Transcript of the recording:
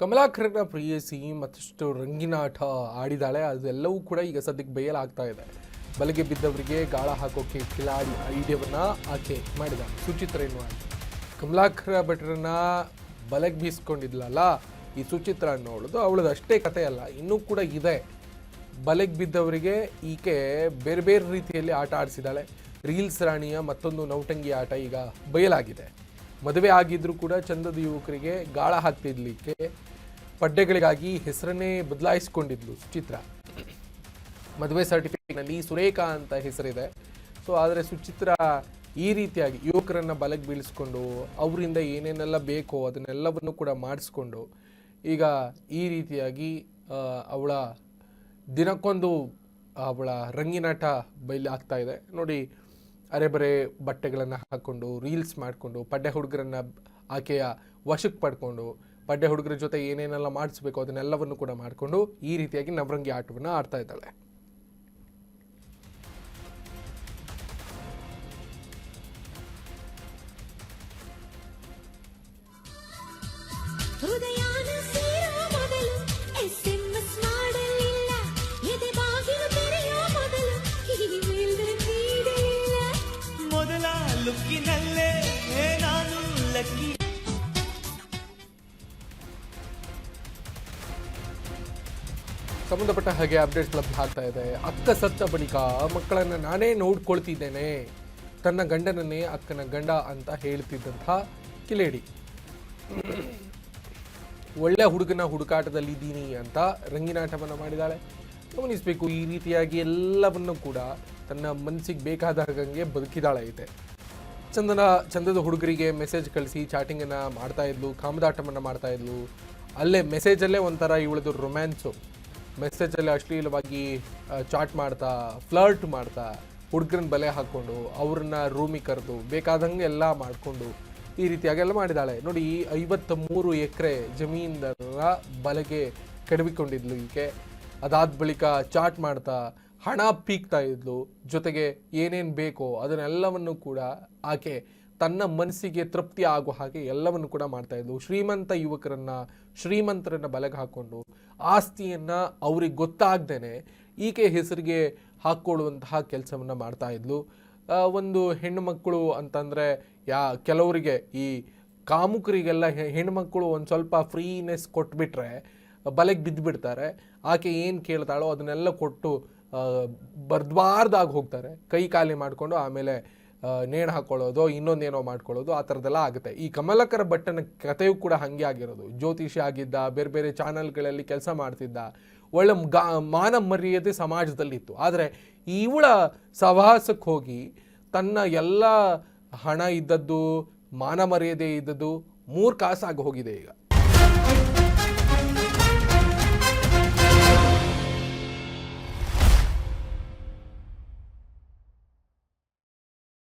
ಕಮಲಾಕರನ ಪ್ರಿಯಸಿ ಮತ್ತಷ್ಟು ರಂಗಿನಾಟ ಆಡಿದಾಳೆ. ಅದೆಲ್ಲವೂ ಕೂಡ ಈಗ ಸದ್ಯಕ್ಕೆ ಬಯಲಾಗ್ತಾ ಇದೆ. ಬಲಗೆ ಬಿದ್ದವರಿಗೆ ಗಾಳ ಹಾಕೋಕೆ ಕಿಲಾಡಿ ಐಡಿಯಾವನ್ನ ಆಕೆ ಮಾಡಿದ ಸುಚಿತ್ರ ಎನ್ನುವ. ಕಮಲಾಕರ ಭಟ್ರನ್ನ ಬಲಗೆ ಬೀಸ್ಕೊಂಡಿದ್ಲಲ್ಲ, ಈ ಸುಚಿತ್ರ ನೋಡೋದು ಅವಳದು ಅಷ್ಟೇ ಕತೆ ಅಲ್ಲ, ಇನ್ನೂ ಕೂಡ ಇದೆ. ಬಲೆಗೆ ಬಿದ್ದವರಿಗೆ ಈಕೆ ಬೇರೆ ಬೇರೆ ರೀತಿಯಲ್ಲಿ ಆಟ ಆಡಿಸಿದಾಳೆ. ರೀಲ್ಸ್ ರಾಣಿಯ ಮತ್ತೊಂದು ನೌಟಂಗಿ ಆಟ ಈಗ ಬಯಲಾಗಿದೆ. ಮದುವೆ ಆಗಿದ್ರು ಕೂಡ ಚಂದದ ಯುವಕರಿಗೆ ಗಾಳ ಹಾಕ್ತಿದ್ಲಿಕ್ಕೆ ಪಡ್ಡೆಗಳಿಗಾಗಿ ಹೆಸರನ್ನೇ ಬದಲಾಯಿಸಿಕೊಂಡಿದ್ಲು ಸುಚಿತ್ರ ಮದುವೆ ಸರ್ಟಿಫಿಕೇಟ್ನಲ್ಲಿ ಸುರೇಖಾ ಅಂತ ಹೆಸರಿದೆ. ಸೊ, ಆದರೆ ಸುಚಿತ್ರ ಈ ರೀತಿಯಾಗಿ ಯುವಕರನ್ನು ಬಲಕ್ಕೆ ಬೀಳಿಸ್ಕೊಂಡು ಅವರಿಂದ ಏನೇನೆಲ್ಲ ಬೇಕೋ ಅದನ್ನೆಲ್ಲವನ್ನು ಕೂಡ ಮಾಡಿಸ್ಕೊಂಡು ಈಗ ಈ ರೀತಿಯಾಗಿ ಅವಳ ದಿನಕ್ಕೊಂದು ಅವಳ ರಂಗಿನಾಟ ಬಯಲು ಆಗ್ತಾ ಇದೆ. ನೋಡಿ, ಅರೆಬರೆ ಬಟ್ಟೆಗಳನ್ನು ಹಾಕ್ಕೊಂಡು ರೀಲ್ಸ್ ಮಾಡಿಕೊಂಡು, ಪಡ್ಡೆ ಹುಡುಗರನ್ನು ಆಕೆಯ ವಶಕ್ಕೆ ಪಡ್ಕೊಂಡು ಪಡ್ಡೆ ಹುಡುಗರ ಜೊತೆ ಏನೇನೆಲ್ಲ ಮಾಡಿಸ್ಬೇಕು ಅದನ್ನೆಲ್ಲವನ್ನು ಕೂಡ ಮಾಡಿಕೊಂಡು ಈ ರೀತಿಯಾಗಿ ನವರಂಗಿ ಆಟವನ್ನು ಆಡ್ತಾ ಇದ್ದಾಳೆ. ಮೊದಲ ಲುಕ್ಕಿನಲ್ಲೇ ನಾನು ಲಕ್ಕಿ ಸಂಬಂಧಪಟ್ಟ ಹಾಗೆ ಅಪ್ಡೇಟ್ಸ್ ಲಭ್ಯ ಆಗ್ತಾ ಇದೆ. ಅಕ್ಕ ಸತ್ತ ಬಳಿಕ ಮಕ್ಕಳನ್ನು ನಾನೇ ನೋಡ್ಕೊಳ್ತಿದ್ದೇನೆ. ತನ್ನ ಗಂಡನನ್ನೇ ಅಕ್ಕನ ಗಂಡ ಅಂತ ಹೇಳ್ತಿದ್ದಂಥ ಕಿಲೇಡಿ. ಒಳ್ಳೆ ಹುಡುಗನ ಹುಡುಕಾಟದಲ್ಲಿ ಇದ್ದೀನಿ ಅಂತ ರಂಗಿನಾಟವನ್ನು ಮಾಡಿದಾಳೆ. ಗಮನಿಸಬೇಕು, ಈ ರೀತಿಯಾಗಿ ಎಲ್ಲವನ್ನು ಕೂಡ ತನ್ನ ಮನಸ್ಸಿಗೆ ಬೇಕಾದ ಹಾಗೆ ಬದುಕಿದಾಳೆ ಐತೆ ಚಂದನ, ಚಂದದ ಹುಡುಗರಿಗೆ ಮೆಸೇಜ್ ಕಳಿಸಿ ಚಾಟಿಂಗನ್ನು ಮಾಡ್ತಾ ಇದ್ಲು, ಕಾಮದಾಟವನ್ನು ಮಾಡ್ತಾ ಇದ್ಲು. ಅಲ್ಲೇ ಮೆಸೇಜಲ್ಲೇ ಒಂಥರ ಇವಳದು ರೊಮ್ಯಾನ್ಸು ಮೆಸೇಜಲ್ಲಿ ಅಶ್ಲೀಲವಾಗಿ ಚಾಟ್ ಮಾಡ್ತಾ ಫ್ಲರ್ಟ್ ಮಾಡ್ತಾ ಹುಡುಗರನ್ನ ಬಲೆ ಹಾಕ್ಕೊಂಡು, ಅವ್ರನ್ನ ರೂಮಿಗೆ ಕರೆದು, ಬೇಕಾದಂಗೆ ಎಲ್ಲ ಮಾಡಿಕೊಂಡು ಈ ರೀತಿಯಾಗೆಲ್ಲ ಮಾಡಿದಾಳೆ. ನೋಡಿ ಐವತ್ತ ಮೂರು ಎಕರೆ ಜಮೀನರ ಬಲೆಗೆ ಕೆಡವಿಕೊಂಡಿದ್ಲು ಈಕೆ. ಅದಾದ ಬಳಿಕ ಚಾಟ್ ಮಾಡ್ತಾ, ಹಣ ಪೀಕ್ತಾ ಇದ್ಲು. ಜೊತೆಗೆ ಏನೇನು ಬೇಕೋ ಅದನ್ನೆಲ್ಲವನ್ನು ಕೂಡ ಆಕೆ ತನ್ನ ಮನಸ್ಸಿಗೆ ತೃಪ್ತಿ ಆಗೋ ಹಾಗೆ ಎಲ್ಲವನ್ನು ಕೂಡ ಮಾಡ್ತಾ ಶ್ರೀಮಂತ ಯುವಕರನ್ನ, ಶ್ರೀಮಂತರನ್ನ ಬಲೆಗೆ ಹಾಕೊಂಡು ಆಸ್ತಿಯನ್ನ ಅವ್ರಿಗೆ ಗೊತ್ತಾಗ್ದೇನೆ ಈಕೆ ಹೆಸರಿಗೆ ಹಾಕ್ಕೊಳ್ಳುವಂತಹ ಕೆಲಸವನ್ನ ಮಾಡ್ತಾ ಇದ್ಲು. ಒಂದು ಹೆಣ್ಣು ಮಕ್ಕಳು ಅಂತಂದ್ರೆ ಯಾ, ಕೆಲವರಿಗೆ ಈ ಕಾಮುಕರಿಗೆಲ್ಲ ಹೆ- ಹೆಣ್ಮಕ್ಳು ಒಂದು ಸ್ವಲ್ಪ ಫ್ರೀನೆಸ್ ಕೊಟ್ಬಿಟ್ರೆ ಬಲೆಗೆ ಬಿದ್ದುಬಿಡ್ತಾರೆ ಆಕೆ ಏನು ಕೇಳ್ತಾಳೋ ಅದನ್ನೆಲ್ಲ ಕೊಟ್ಟು ಬರ್ದ್ಬಾರ್ದಾಗಿ ಹೋಗ್ತಾರೆ. ಕೈ ಖಾಲಿ ಮಾಡಿಕೊಂಡು ಆಮೇಲೆ ನೇಣು ಹಾಕೊಳ್ಳೋದು, ಇನ್ನೊಂದೇನೋ ಮಾಡ್ಕೊಳ್ಳೋದು, ಆ ಥರದ್ದೆಲ್ಲ ಆಗುತ್ತೆ. ಈ ಕಮಲಕರ ಭಟ್ಟನ ಕಥೆಯೂ ಕೂಡ ಹಾಗೆ ಆಗಿರೋದು. ಜ್ಯೋತಿಷಿ ಆಗಿದ್ದ, ಬೇರೆ ಬೇರೆ ಚಾನಲ್ಗಳಲ್ಲಿ ಕೆಲಸ ಮಾಡ್ತಿದ್ದ, ಒಳ್ಳೆ ಗಾ, ಮಾನ ಮರ್ಯಾದೆ ಸಮಾಜದಲ್ಲಿತ್ತು. ಆದರೆ ಇವಳ ಸವಾಸಕ್ಕೆ ಹೋಗಿ ತನ್ನ ಎಲ್ಲ ಹಣ ಇದ್ದದ್ದು, ಮಾನ ಮರ್ಯಾದೆ ಇದ್ದದ್ದು ಮೂರು ಕಾಸಾಗಿ ಹೋಗಿದೆ ಈಗ.